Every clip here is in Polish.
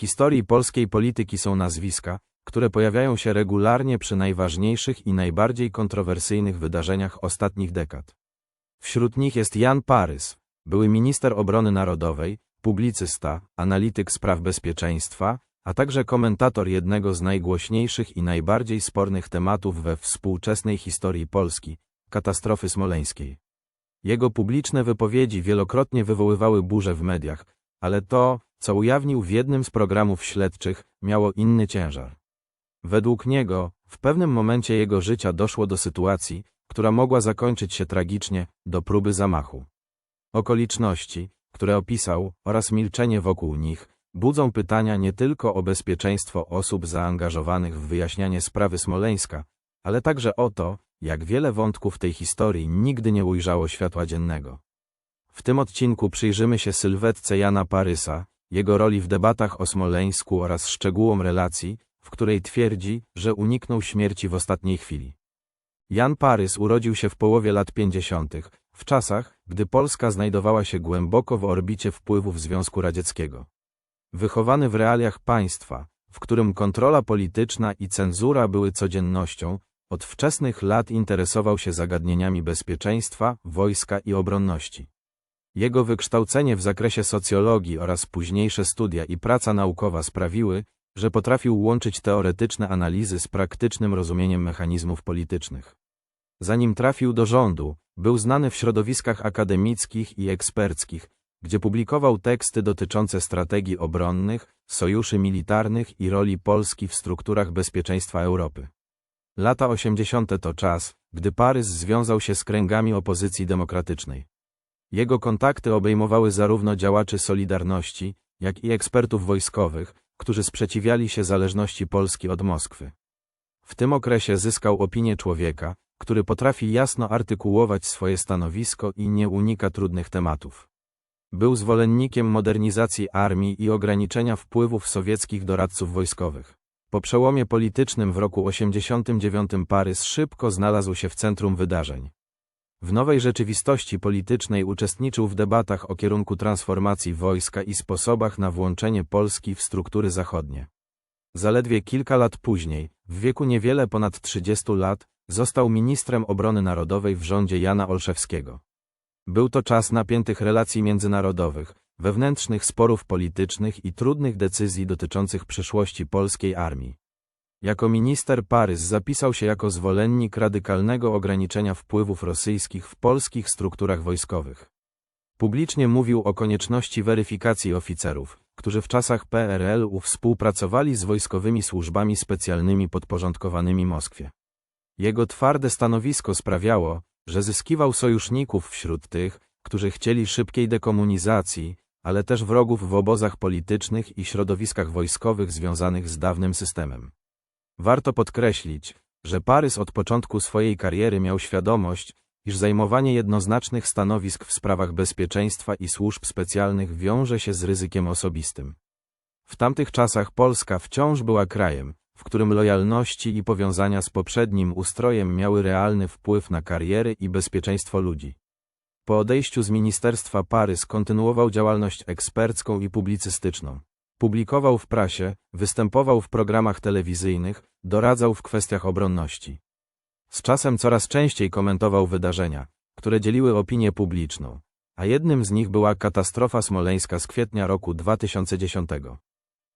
historii polskiej polityki są nazwiska, które pojawiają się regularnie przy najważniejszych i najbardziej kontrowersyjnych wydarzeniach ostatnich dekad. Wśród nich jest Jan Parys, były minister obrony narodowej, publicysta, analityk spraw bezpieczeństwa, a także komentator jednego z najgłośniejszych i najbardziej spornych tematów we współczesnej historii Polski katastrofy smoleńskiej. Jego publiczne wypowiedzi wielokrotnie wywoływały burze w mediach, ale to, co ujawnił w jednym z programów śledczych, miało inny ciężar. Według niego, w pewnym momencie jego życia doszło do sytuacji, która mogła zakończyć się tragicznie, do próby zamachu. Okoliczności, które opisał, oraz milczenie wokół nich, budzą pytania nie tylko o bezpieczeństwo osób zaangażowanych w wyjaśnianie sprawy Smoleńska, ale także o to, jak wiele wątków tej historii nigdy nie ujrzało światła dziennego. W tym odcinku przyjrzymy się sylwetce Jana Parysa, jego roli w debatach o Smoleńsku oraz szczegółom relacji, w której twierdzi, że uniknął śmierci w ostatniej chwili. Jan Parys urodził się w połowie lat 50., w czasach, gdy Polska znajdowała się głęboko w orbicie wpływów Związku Radzieckiego. Wychowany w realiach państwa, w którym kontrola polityczna i cenzura były codziennością, od wczesnych lat interesował się zagadnieniami bezpieczeństwa, wojska i obronności. Jego wykształcenie w zakresie socjologii oraz późniejsze studia i praca naukowa sprawiły, że potrafił łączyć teoretyczne analizy z praktycznym rozumieniem mechanizmów politycznych. Zanim trafił do rządu, był znany w środowiskach akademickich i eksperckich, gdzie publikował teksty dotyczące strategii obronnych, sojuszy militarnych i roli Polski w strukturach bezpieczeństwa Europy. Lata 80. to czas, gdy Parys związał się z kręgami opozycji demokratycznej. Jego kontakty obejmowały zarówno działaczy Solidarności, jak i ekspertów wojskowych, którzy sprzeciwiali się zależności Polski od Moskwy. W tym okresie zyskał opinię człowieka, który potrafi jasno artykułować swoje stanowisko i nie unika trudnych tematów. Był zwolennikiem modernizacji armii i ograniczenia wpływów sowieckich doradców wojskowych. Po przełomie politycznym w roku 89 Parys szybko znalazł się w centrum wydarzeń. W nowej rzeczywistości politycznej uczestniczył w debatach o kierunku transformacji wojska i sposobach na włączenie Polski w struktury zachodnie. Zaledwie kilka lat później, w wieku niewiele ponad 30 lat, został ministrem obrony narodowej w rządzie Jana Olszewskiego. Był to czas napiętych relacji międzynarodowych, wewnętrznych sporów politycznych i trudnych decyzji dotyczących przyszłości polskiej armii. Jako minister Parys zapisał się jako zwolennik radykalnego ograniczenia wpływów rosyjskich w polskich strukturach wojskowych. Publicznie mówił o konieczności weryfikacji oficerów, którzy w czasach PRL-u współpracowali z wojskowymi służbami specjalnymi podporządkowanymi Moskwie. Jego twarde stanowisko sprawiało, że zyskiwał sojuszników wśród tych, którzy chcieli szybkiej dekomunizacji, ale też wrogów w obozach politycznych i środowiskach wojskowych związanych z dawnym systemem. Warto podkreślić, że Parys od początku swojej kariery miał świadomość, iż zajmowanie jednoznacznych stanowisk w sprawach bezpieczeństwa i służb specjalnych wiąże się z ryzykiem osobistym. W tamtych czasach Polska wciąż była krajem, w którym lojalności i powiązania z poprzednim ustrojem miały realny wpływ na kariery i bezpieczeństwo ludzi. Po odejściu z ministerstwa Parys kontynuował działalność ekspercką i publicystyczną. Publikował w prasie, występował w programach telewizyjnych, doradzał w kwestiach obronności. Z czasem coraz częściej komentował wydarzenia, które dzieliły opinię publiczną, a jednym z nich była katastrofa smoleńska z kwietnia roku 2010.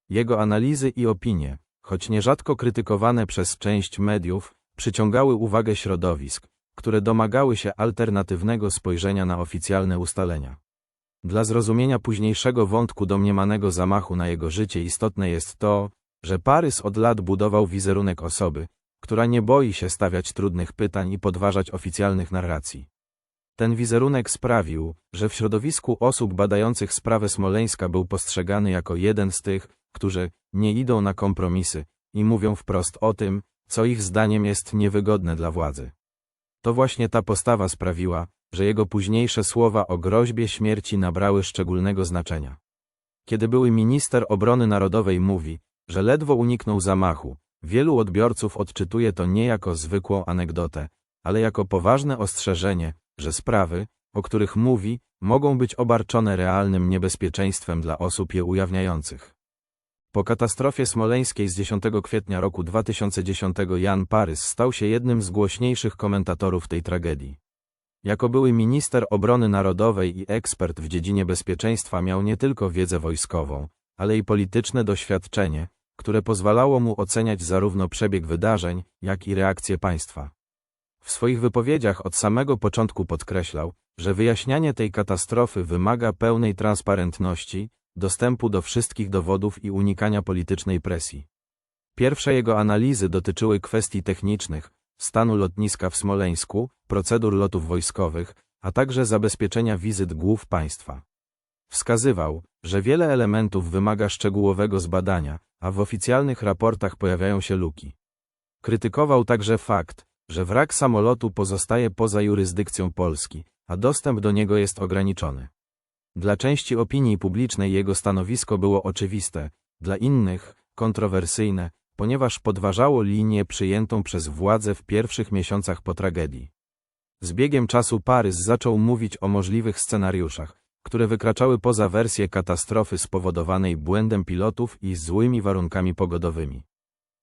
Jego analizy i opinie, choć nierzadko krytykowane przez część mediów, przyciągały uwagę środowisk, które domagały się alternatywnego spojrzenia na oficjalne ustalenia. Dla zrozumienia późniejszego wątku domniemanego zamachu na jego życie istotne jest to, że Parys od lat budował wizerunek osoby, która nie boi się stawiać trudnych pytań i podważać oficjalnych narracji. Ten wizerunek sprawił, że w środowisku osób badających sprawę Smoleńska był postrzegany jako jeden z tych, którzy nie idą na kompromisy i mówią wprost o tym, co ich zdaniem jest niewygodne dla władzy. To właśnie ta postawa sprawiła, że jego późniejsze słowa o groźbie śmierci nabrały szczególnego znaczenia. Kiedy były minister obrony narodowej mówi, że ledwo uniknął zamachu, wielu odbiorców odczytuje to nie jako zwykłą anegdotę, ale jako poważne ostrzeżenie, że sprawy, o których mówi, mogą być obarczone realnym niebezpieczeństwem dla osób je ujawniających. Po katastrofie smoleńskiej z 10 kwietnia roku 2010 Jan Parys stał się jednym z głośniejszych komentatorów tej tragedii. Jako były minister obrony narodowej i ekspert w dziedzinie bezpieczeństwa miał nie tylko wiedzę wojskową, ale i polityczne doświadczenie, które pozwalało mu oceniać zarówno przebieg wydarzeń, jak i reakcję państwa. W swoich wypowiedziach od samego początku podkreślał, że wyjaśnianie tej katastrofy wymaga pełnej transparentności, dostępu do wszystkich dowodów i unikania politycznej presji. Pierwsze jego analizy dotyczyły kwestii technicznych, stanu lotniska w Smoleńsku, procedur lotów wojskowych, a także zabezpieczenia wizyt głów państwa. Wskazywał, że wiele elementów wymaga szczegółowego zbadania, a w oficjalnych raportach pojawiają się luki. Krytykował także fakt, że wrak samolotu pozostaje poza jurysdykcją Polski, a dostęp do niego jest ograniczony. Dla części opinii publicznej jego stanowisko było oczywiste, dla innych kontrowersyjne, ponieważ podważało linię przyjętą przez władze w pierwszych miesiącach po tragedii. Z biegiem czasu Parys zaczął mówić o możliwych scenariuszach, które wykraczały poza wersję katastrofy spowodowanej błędem pilotów i złymi warunkami pogodowymi.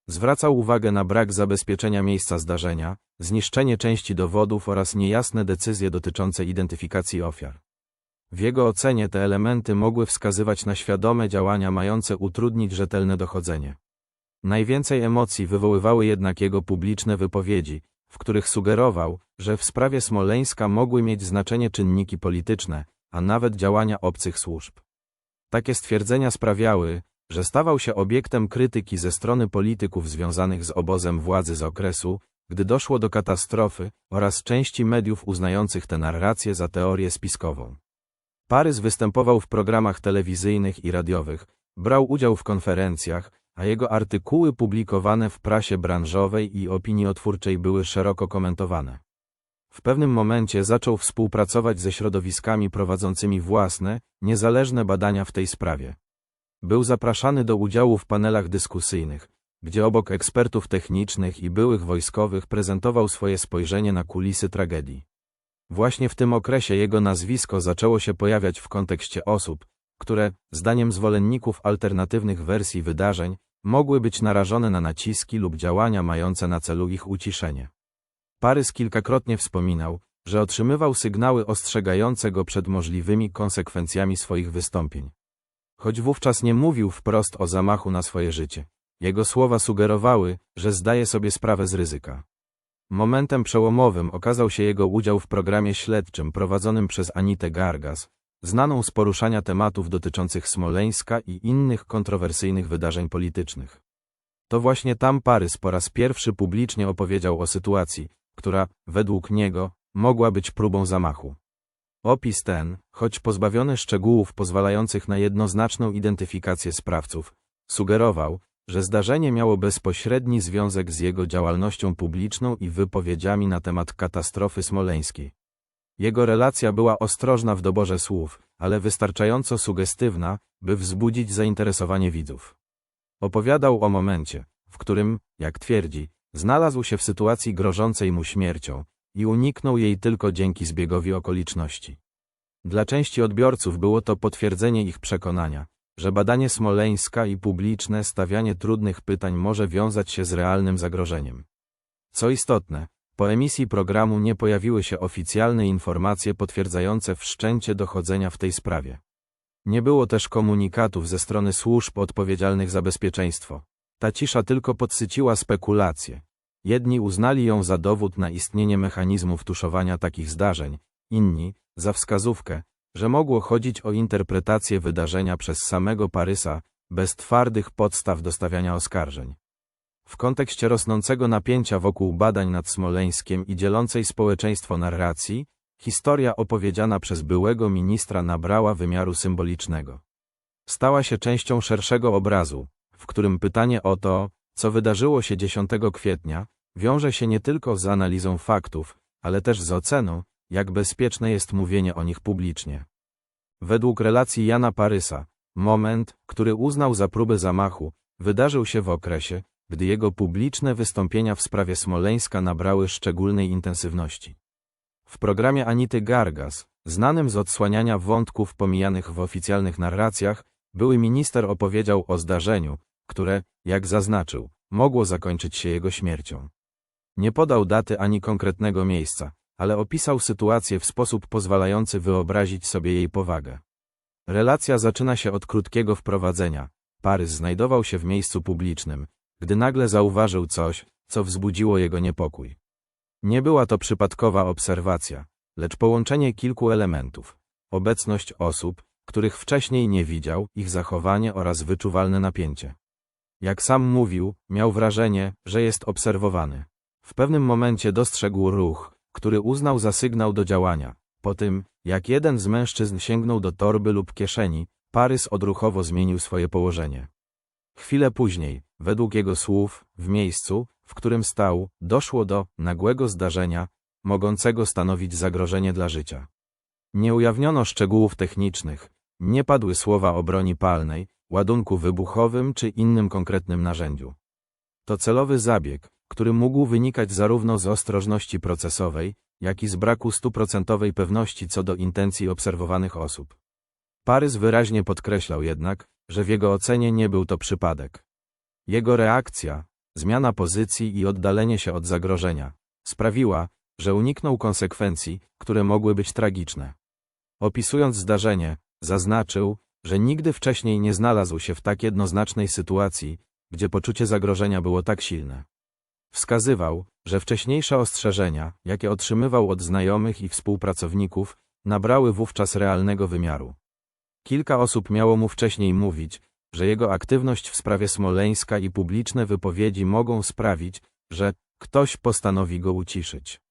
Zwracał uwagę na brak zabezpieczenia miejsca zdarzenia, zniszczenie części dowodów oraz niejasne decyzje dotyczące identyfikacji ofiar. W jego ocenie te elementy mogły wskazywać na świadome działania mające utrudnić rzetelne dochodzenie. Najwięcej emocji wywoływały jednak jego publiczne wypowiedzi, w których sugerował, że w sprawie Smoleńska mogły mieć znaczenie czynniki polityczne, a nawet działania obcych służb. Takie stwierdzenia sprawiały, że stawał się obiektem krytyki ze strony polityków związanych z obozem władzy z okresu, gdy doszło do katastrofy, oraz części mediów uznających tę narrację za teorię spiskową. Parys występował w programach telewizyjnych i radiowych, brał udział w konferencjach, a jego artykuły publikowane w prasie branżowej i opiniotwórczej były szeroko komentowane. W pewnym momencie zaczął współpracować ze środowiskami prowadzącymi własne, niezależne badania w tej sprawie. Był zapraszany do udziału w panelach dyskusyjnych, gdzie obok ekspertów technicznych i byłych wojskowych prezentował swoje spojrzenie na kulisy tragedii. Właśnie w tym okresie jego nazwisko zaczęło się pojawiać w kontekście osób, które, zdaniem zwolenników alternatywnych wersji wydarzeń, mogły być narażone na naciski lub działania mające na celu ich uciszenie. Parys kilkakrotnie wspominał, że otrzymywał sygnały ostrzegające go przed możliwymi konsekwencjami swoich wystąpień. Choć wówczas nie mówił wprost o zamachu na swoje życie, jego słowa sugerowały, że zdaje sobie sprawę z ryzyka. Momentem przełomowym okazał się jego udział w programie śledczym prowadzonym przez Anitę Gargas, znaną z poruszania tematów dotyczących Smoleńska i innych kontrowersyjnych wydarzeń politycznych. To właśnie tam Parys po raz pierwszy publicznie opowiedział o sytuacji, która, według niego, mogła być próbą zamachu. Opis ten, choć pozbawiony szczegółów pozwalających na jednoznaczną identyfikację sprawców, sugerował, że zdarzenie miało bezpośredni związek z jego działalnością publiczną i wypowiedziami na temat katastrofy smoleńskiej. Jego relacja była ostrożna w doborze słów, ale wystarczająco sugestywna, by wzbudzić zainteresowanie widzów. Opowiadał o momencie, w którym, jak twierdzi, znalazł się w sytuacji grożącej mu śmiercią i uniknął jej tylko dzięki zbiegowi okoliczności. Dla części odbiorców było to potwierdzenie ich przekonania, że badanie Smoleńska i publiczne stawianie trudnych pytań może wiązać się z realnym zagrożeniem. Co istotne, po emisji programu nie pojawiły się oficjalne informacje potwierdzające wszczęcie dochodzenia w tej sprawie. Nie było też komunikatów ze strony służb odpowiedzialnych za bezpieczeństwo. Ta cisza tylko podsyciła spekulacje. Jedni uznali ją za dowód na istnienie mechanizmów tuszowania takich zdarzeń, inni za wskazówkę, że mogło chodzić o interpretację wydarzenia przez samego Parysa, bez twardych podstaw do stawiania oskarżeń. W kontekście rosnącego napięcia wokół badań nad Smoleńskiem i dzielącej społeczeństwo narracji, historia opowiedziana przez byłego ministra nabrała wymiaru symbolicznego. Stała się częścią szerszego obrazu, w którym pytanie o to, co wydarzyło się 10 kwietnia, wiąże się nie tylko z analizą faktów, ale też z oceną, jak bezpieczne jest mówienie o nich publicznie. Według relacji Jana Parysa, moment, który uznał za próbę zamachu, wydarzył się w okresie, gdy jego publiczne wystąpienia w sprawie Smoleńska nabrały szczególnej intensywności. W programie Anity Gargas, znanym z odsłaniania wątków pomijanych w oficjalnych narracjach, były minister opowiedział o zdarzeniu, które, jak zaznaczył, mogło zakończyć się jego śmiercią. Nie podał daty ani konkretnego miejsca, ale opisał sytuację w sposób pozwalający wyobrazić sobie jej powagę. Relacja zaczyna się od krótkiego wprowadzenia. Parys znajdował się w miejscu publicznym, gdy nagle zauważył coś, co wzbudziło jego niepokój. Nie była to przypadkowa obserwacja, lecz połączenie kilku elementów. Obecność osób, których wcześniej nie widział, ich zachowanie oraz wyczuwalne napięcie. Jak sam mówił, miał wrażenie, że jest obserwowany. W pewnym momencie dostrzegł ruch, który uznał za sygnał do działania. Po tym, jak jeden z mężczyzn sięgnął do torby lub kieszeni, Parys odruchowo zmienił swoje położenie. Chwilę później, według jego słów, w miejscu, w którym stał, doszło do nagłego zdarzenia, mogącego stanowić zagrożenie dla życia. Nie ujawniono szczegółów technicznych, nie padły słowa o broni palnej, ładunku wybuchowym czy innym konkretnym narzędziu. To celowy zabieg, który mógł wynikać zarówno z ostrożności procesowej, jak i z braku stuprocentowej pewności co do intencji obserwowanych osób. Parys wyraźnie podkreślał jednak, że w jego ocenie nie był to przypadek. Jego reakcja, zmiana pozycji i oddalenie się od zagrożenia, sprawiła, że uniknął konsekwencji, które mogły być tragiczne. Opisując zdarzenie, zaznaczył, że nigdy wcześniej nie znalazł się w tak jednoznacznej sytuacji, gdzie poczucie zagrożenia było tak silne. Wskazywał, że wcześniejsze ostrzeżenia, jakie otrzymywał od znajomych i współpracowników, nabrały wówczas realnego wymiaru. Kilka osób miało mu wcześniej mówić, że jego aktywność w sprawie Smoleńska i publiczne wypowiedzi mogą sprawić, że ktoś postanowi go uciszyć.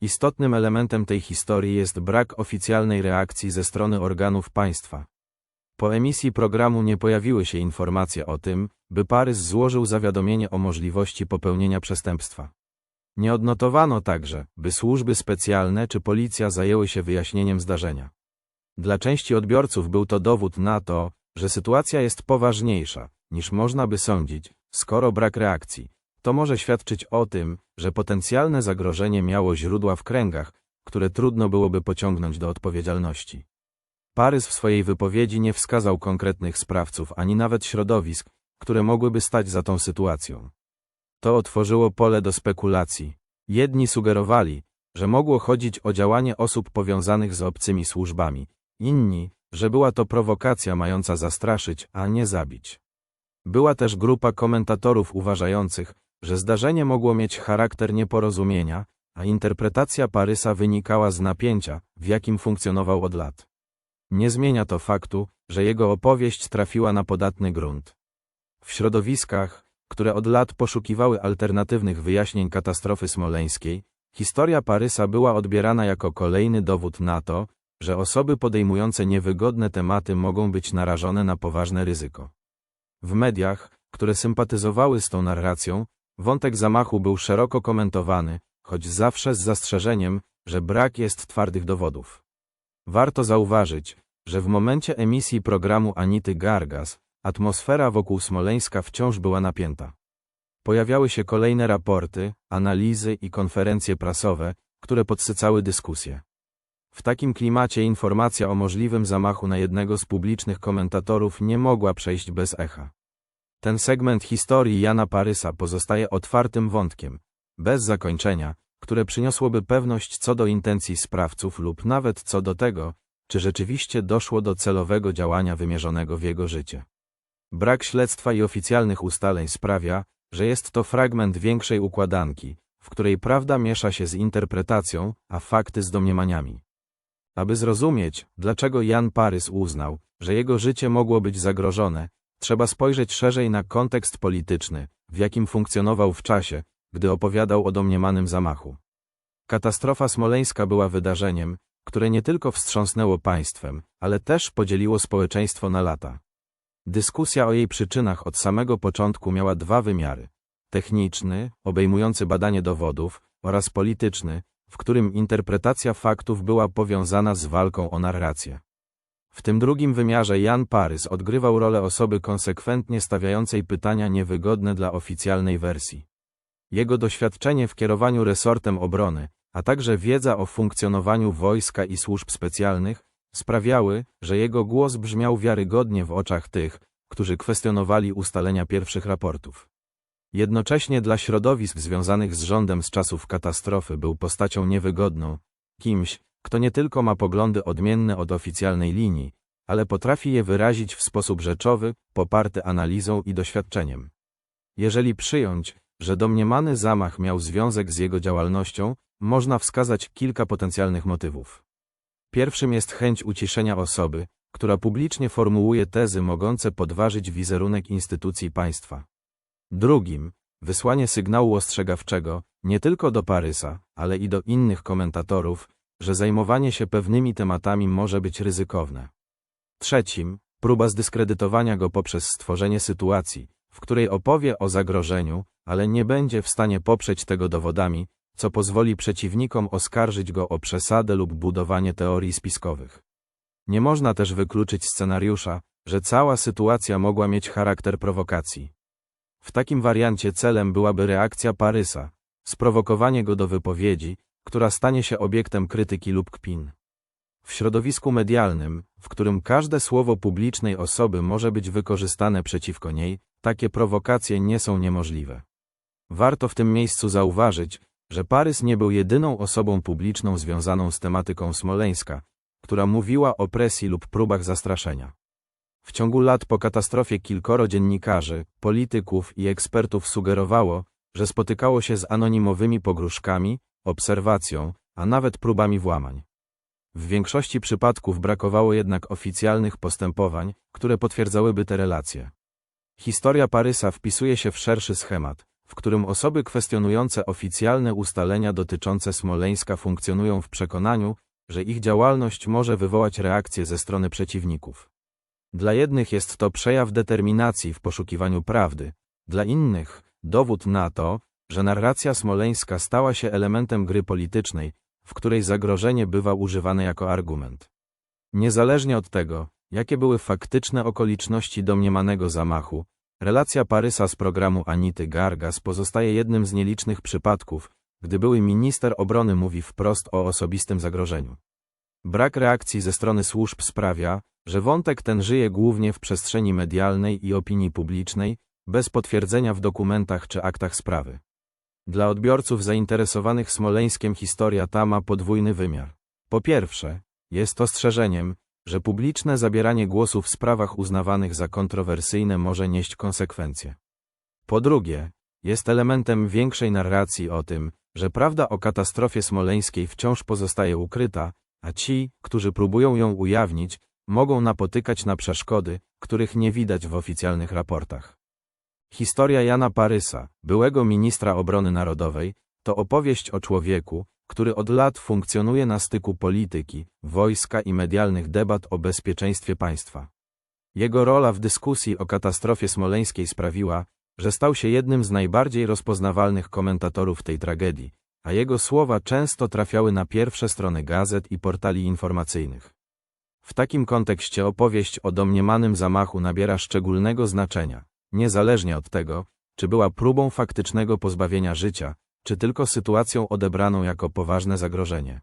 Istotnym elementem tej historii jest brak oficjalnej reakcji ze strony organów państwa. Po emisji programu nie pojawiły się informacje o tym, by Parys złożył zawiadomienie o możliwości popełnienia przestępstwa. Nie odnotowano także, by służby specjalne czy policja zajęły się wyjaśnieniem zdarzenia. Dla części odbiorców był to dowód na to, że sytuacja jest poważniejsza, niż można by sądzić, skoro brak reakcji. To może świadczyć o tym, że potencjalne zagrożenie miało źródła w kręgach, które trudno byłoby pociągnąć do odpowiedzialności. Parys w swojej wypowiedzi nie wskazał konkretnych sprawców ani nawet środowisk, które mogłyby stać za tą sytuacją. To otworzyło pole do spekulacji. Jedni sugerowali, że mogło chodzić o działanie osób powiązanych z obcymi służbami, inni, że była to prowokacja mająca zastraszyć, a nie zabić. Była też grupa komentatorów uważających, że zdarzenie mogło mieć charakter nieporozumienia, a interpretacja Parysa wynikała z napięcia, w jakim funkcjonował od lat. Nie zmienia to faktu, że jego opowieść trafiła na podatny grunt. W środowiskach, które od lat poszukiwały alternatywnych wyjaśnień katastrofy smoleńskiej, historia Parysa była odbierana jako kolejny dowód na to, że osoby podejmujące niewygodne tematy mogą być narażone na poważne ryzyko. W mediach, które sympatyzowały z tą narracją, wątek zamachu był szeroko komentowany, choć zawsze z zastrzeżeniem, że brak jest twardych dowodów. Warto zauważyć, że w momencie emisji programu Anity Gargas, atmosfera wokół Smoleńska wciąż była napięta. Pojawiały się kolejne raporty, analizy i konferencje prasowe, które podsycały dyskusję. W takim klimacie informacja o możliwym zamachu na jednego z publicznych komentatorów nie mogła przejść bez echa. Ten segment historii Jana Parysa pozostaje otwartym wątkiem, bez zakończenia, które przyniosłoby pewność co do intencji sprawców lub nawet co do tego, czy rzeczywiście doszło do celowego działania wymierzonego w jego życie. Brak śledztwa i oficjalnych ustaleń sprawia, że jest to fragment większej układanki, w której prawda miesza się z interpretacją, a fakty z domniemaniami. Aby zrozumieć, dlaczego Jan Parys uznał, że jego życie mogło być zagrożone, trzeba spojrzeć szerzej na kontekst polityczny, w jakim funkcjonował w czasie, gdy opowiadał o domniemanym zamachu. Katastrofa smoleńska była wydarzeniem, które nie tylko wstrząsnęło państwem, ale też podzieliło społeczeństwo na lata. Dyskusja o jej przyczynach od samego początku miała dwa wymiary. Techniczny, obejmujący badanie dowodów, oraz polityczny, w którym interpretacja faktów była powiązana z walką o narrację. W tym drugim wymiarze Jan Parys odgrywał rolę osoby konsekwentnie stawiającej pytania niewygodne dla oficjalnej wersji. Jego doświadczenie w kierowaniu resortem obrony, a także wiedza o funkcjonowaniu wojska i służb specjalnych, sprawiały, że jego głos brzmiał wiarygodnie w oczach tych, którzy kwestionowali ustalenia pierwszych raportów. Jednocześnie dla środowisk związanych z rządem z czasów katastrofy był postacią niewygodną, kimś, kto nie tylko ma poglądy odmienne od oficjalnej linii, ale potrafi je wyrazić w sposób rzeczowy, poparty analizą i doświadczeniem. Jeżeli przyjąć, że domniemany zamach miał związek z jego działalnością, można wskazać kilka potencjalnych motywów. Pierwszym jest chęć uciszenia osoby, która publicznie formułuje tezy mogące podważyć wizerunek instytucji państwa. Drugim, wysłanie sygnału ostrzegawczego, nie tylko do Parysa, ale i do innych komentatorów, że zajmowanie się pewnymi tematami może być ryzykowne. Trzecim, próba zdyskredytowania go poprzez stworzenie sytuacji, w której opowie o zagrożeniu, ale nie będzie w stanie poprzeć tego dowodami, co pozwoli przeciwnikom oskarżyć go o przesadę lub budowanie teorii spiskowych. Nie można też wykluczyć scenariusza, że cała sytuacja mogła mieć charakter prowokacji. W takim wariancie celem byłaby reakcja Parysa, sprowokowanie go do wypowiedzi, która stanie się obiektem krytyki lub kpin. W środowisku medialnym, w którym każde słowo publicznej osoby może być wykorzystane przeciwko niej, takie prowokacje nie są niemożliwe. Warto w tym miejscu zauważyć, że Parys nie był jedyną osobą publiczną związaną z tematyką smoleńska, która mówiła o presji lub próbach zastraszenia. W ciągu lat po katastrofie kilkoro dziennikarzy, polityków i ekspertów sugerowało, że spotykało się z anonimowymi pogróżkami, obserwacją, a nawet próbami włamań. W większości przypadków brakowało jednak oficjalnych postępowań, które potwierdzałyby te relacje. Historia Parysa wpisuje się w szerszy schemat, w którym osoby kwestionujące oficjalne ustalenia dotyczące Smoleńska funkcjonują w przekonaniu, że ich działalność może wywołać reakcję ze strony przeciwników. Dla jednych jest to przejaw determinacji w poszukiwaniu prawdy, dla innych dowód na to, że narracja smoleńska stała się elementem gry politycznej, w której zagrożenie bywa używane jako argument. Niezależnie od tego, jakie były faktyczne okoliczności domniemanego zamachu, relacja Parysa z programu Anity Gargas pozostaje jednym z nielicznych przypadków, gdy były minister obrony mówi wprost o osobistym zagrożeniu. Brak reakcji ze strony służb sprawia, że wątek ten żyje głównie w przestrzeni medialnej i opinii publicznej, bez potwierdzenia w dokumentach czy aktach sprawy. Dla odbiorców zainteresowanych Smoleńskiem historia ta ma podwójny wymiar. Po pierwsze, jest ostrzeżeniem, że publiczne zabieranie głosu w sprawach uznawanych za kontrowersyjne może nieść konsekwencje. Po drugie, jest elementem większej narracji o tym, że prawda o katastrofie smoleńskiej wciąż pozostaje ukryta, a ci, którzy próbują ją ujawnić, mogą napotykać na przeszkody, których nie widać w oficjalnych raportach. Historia Jana Parysa, byłego ministra obrony narodowej, to opowieść o człowieku, który od lat funkcjonuje na styku polityki, wojska i medialnych debat o bezpieczeństwie państwa. Jego rola w dyskusji o katastrofie smoleńskiej sprawiła, że stał się jednym z najbardziej rozpoznawalnych komentatorów tej tragedii, a jego słowa często trafiały na pierwsze strony gazet i portali informacyjnych. W takim kontekście opowieść o domniemanym zamachu nabiera szczególnego znaczenia, niezależnie od tego, czy była próbą faktycznego pozbawienia życia, czy tylko sytuacją odebraną jako poważne zagrożenie.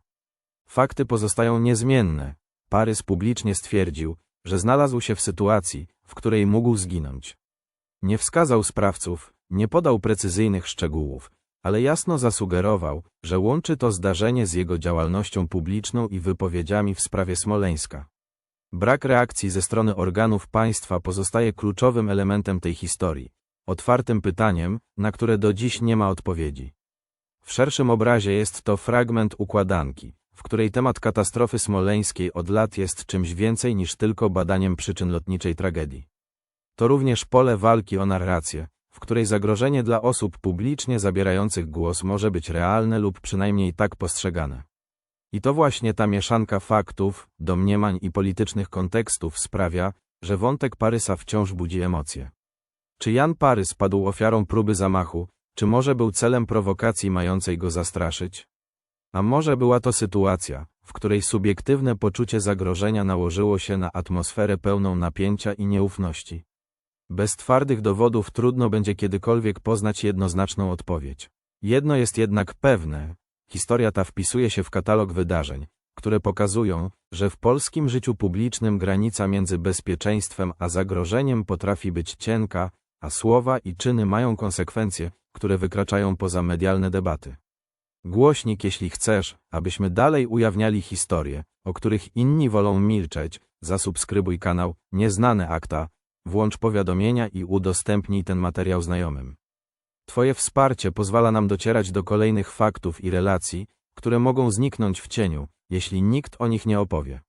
Fakty pozostają niezmienne. Parys publicznie stwierdził, że znalazł się w sytuacji, w której mógł zginąć. Nie wskazał sprawców, nie podał precyzyjnych szczegółów, ale jasno zasugerował, że łączy to zdarzenie z jego działalnością publiczną i wypowiedziami w sprawie Smoleńska. Brak reakcji ze strony organów państwa pozostaje kluczowym elementem tej historii, otwartym pytaniem, na które do dziś nie ma odpowiedzi. W szerszym obrazie jest to fragment układanki, w której temat katastrofy smoleńskiej od lat jest czymś więcej niż tylko badaniem przyczyn lotniczej tragedii. To również pole walki o narrację, w której zagrożenie dla osób publicznie zabierających głos może być realne lub przynajmniej tak postrzegane. I to właśnie ta mieszanka faktów, domniemań i politycznych kontekstów sprawia, że wątek Parysa wciąż budzi emocje. Czy Jan Parys padł ofiarą próby zamachu, czy może był celem prowokacji mającej go zastraszyć? A może była to sytuacja, w której subiektywne poczucie zagrożenia nałożyło się na atmosferę pełną napięcia i nieufności? Bez twardych dowodów trudno będzie kiedykolwiek poznać jednoznaczną odpowiedź. Jedno jest jednak pewne, historia ta wpisuje się w katalog wydarzeń, które pokazują, że w polskim życiu publicznym granica między bezpieczeństwem a zagrożeniem potrafi być cienka, a słowa i czyny mają konsekwencje, które wykraczają poza medialne debaty. Głośnik, jeśli chcesz, abyśmy dalej ujawniali historie, o których inni wolą milczeć, zasubskrybuj kanał Nieznane Akta, włącz powiadomienia i udostępnij ten materiał znajomym. Twoje wsparcie pozwala nam docierać do kolejnych faktów i relacji, które mogą zniknąć w cieniu, jeśli nikt o nich nie opowie.